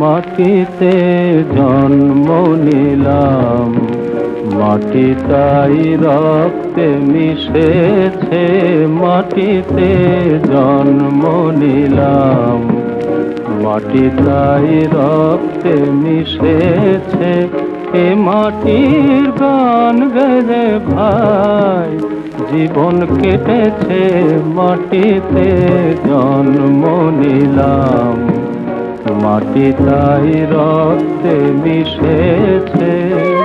মাটিতে জন্ম নিলাম। মাটি তাই রক্তে মিশেছে, মাটিতে জন্ম নিলাম। মাটি তাই রক্তে মিশেছে, এ মাটির গান গেলে ভাই। জীবন কেটেছে, মাটিতে জন্ম নিলাম। মাটি তাই রক্তে মিশেছে।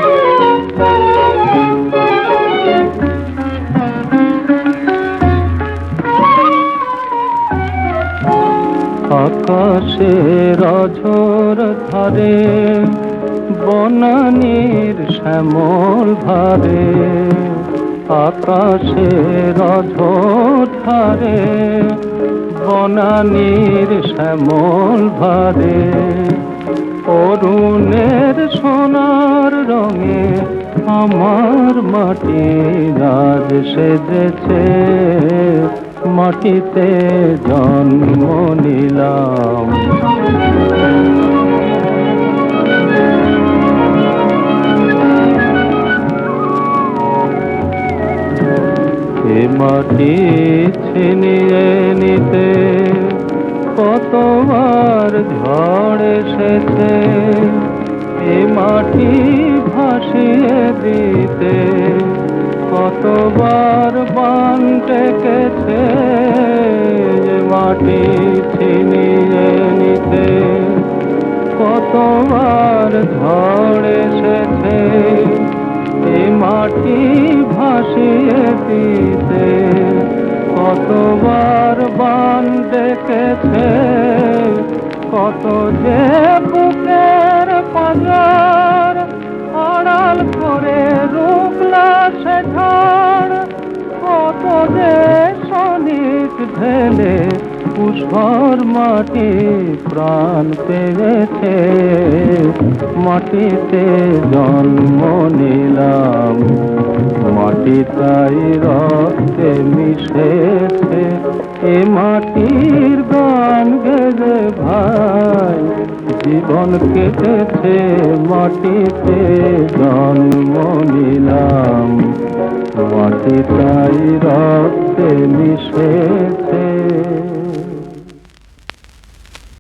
আকাশের অঝোর ধারে, বনানীর শ্যামল ভারে। আকাশের অঝোর ধারে, বনানীর শ্যামল ভারে। অরুণের সোনার রঙে আমার মাটি রাজ সেজেছে। মাটিতে জন্ম নিলাম। এ মাটি ছিনিয়ে নিতে কতবার ঝড় এসেছে? এ মাটি টেকেছে এ মাটি ছিনিয়ে নিতে। কতবার ঝড় এসেছে এ মাটি ভাসিয়ে দিতে। কতবার বান ডেকেছে, কত যে বুকের পাজার আড়াল করে রুকলা সে ঝড়, কত যে সনিক ঢেলে উসর মাটি প্রাণ পেয়েছে। মাটিতে জন্ম নিলাম মাটি তাই রক্তে মিশেছে। এ মাটির গান গেলে ভাই, জীবন কেটেছে, মাটিতে জন্ম নিলাম। মাটি তাই রক্তে মিশেছে।